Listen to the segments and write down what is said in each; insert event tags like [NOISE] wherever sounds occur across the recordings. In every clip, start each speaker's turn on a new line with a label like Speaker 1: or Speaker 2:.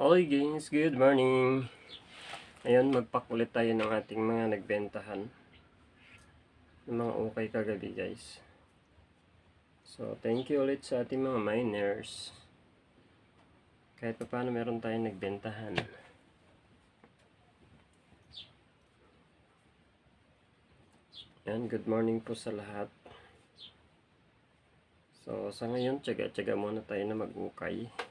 Speaker 1: Okay guys, good morning. Ngayon, magpakulit tayo ng ating mga nagbentahan. Ng mga okay kagabi guys. So, thank you ulit sa ating mga miners. Kahit pa paano meron tayong nagbentahan. Yan, good morning po sa lahat. So, sa ngayon, tsaga-tsaga muna tayo na mag-ukay.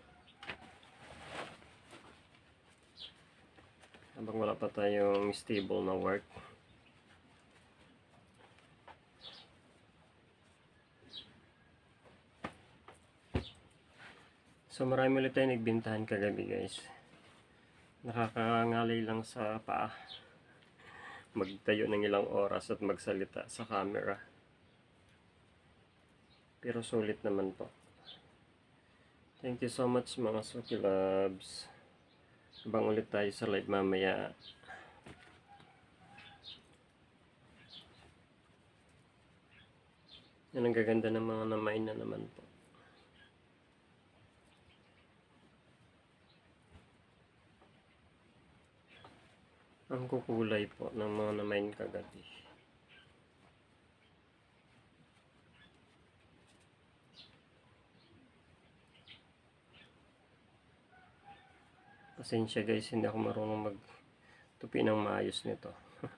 Speaker 1: Habang wala pa tayong stable na work. So marami ulit tayo nagbintahan kagabi guys. Nakakangalay lang sa paa. Magtayo ng ilang oras at magsalita sa camera. Pero sulit naman po. Thank you so much mga Suki Loves. Abang ulit tayo sa live mamaya. Yan ang gaganda ng mga namain na naman po. Ang kukulay po ng mga namain kagabi. Pasensya guys, hindi ako marunong mag tupi ng maayos nito. [LAUGHS]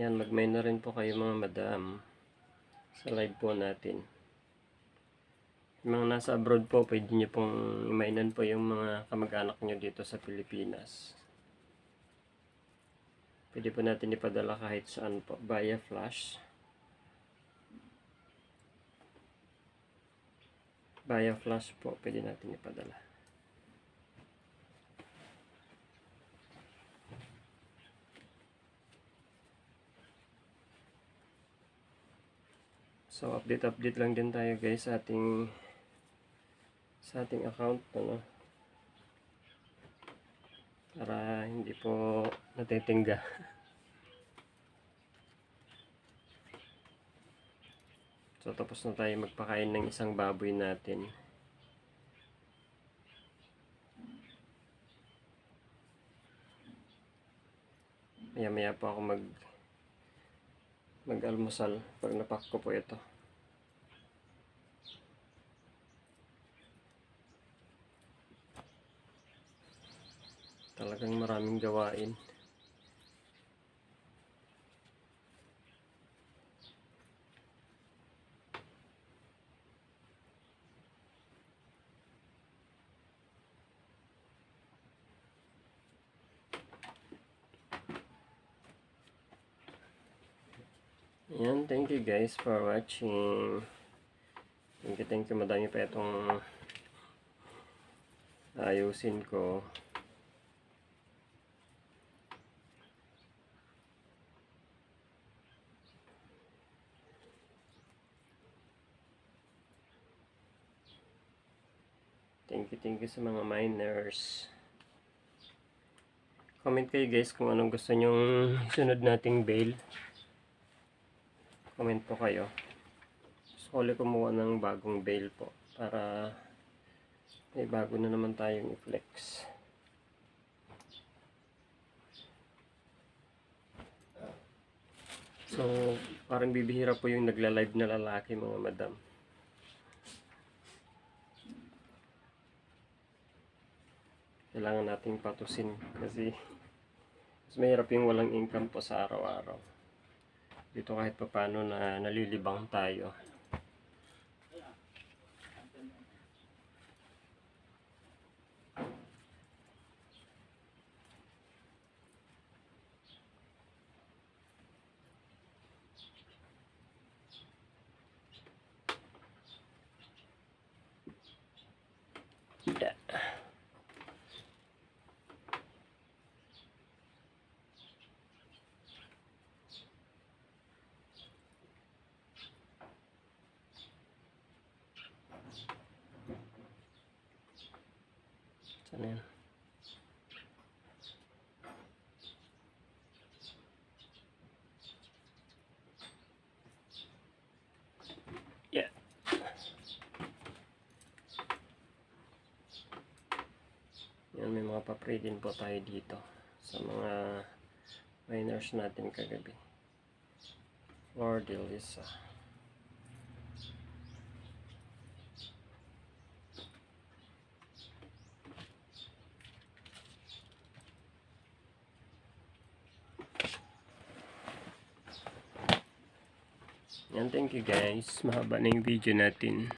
Speaker 1: Yan, mag-main na rin po kayo mga madam sa live po natin. Mga nasa abroad po, pwede nyo pong imainan po yung mga kamag-anak nyo dito sa Pilipinas. Pwede po natin ipadala kahit saan po, via flash. Via flash po, pwede natin ipadala. So update update lang din tayo guys sa ating sa ating account ano para hindi po natitingga. [LAUGHS] So tapos na tayo magpakain ng isang baboy natin. Maya maya po ako mag mag-almusal pag napak ko po ito. Talagang maraming gawain. Yan, thank you guys for watching. Thank you, thank you. Madami pa itong ayusin ko. Thank you, thank you sa mga miners. Comment kayo guys kung anong gusto nyong sunod nating bail. Comment po kayo. Gusto ko ulit kumuha ng bagong bail po para may bago na naman tayong i-flex. So, parang bibihira po yung nagla-live na lalaki mga madam. Kailangan nating patusin kasi mas mahirap yung walang income po sa araw-araw dito kahit papano na nalilibang tayo. Yeah. Sana yan? Yeah. Yan, may mga papre din po tayo dito sa mga miners natin kagabi. Lord Elisa. Yan, thank you guys. Mahaba na yung video natin.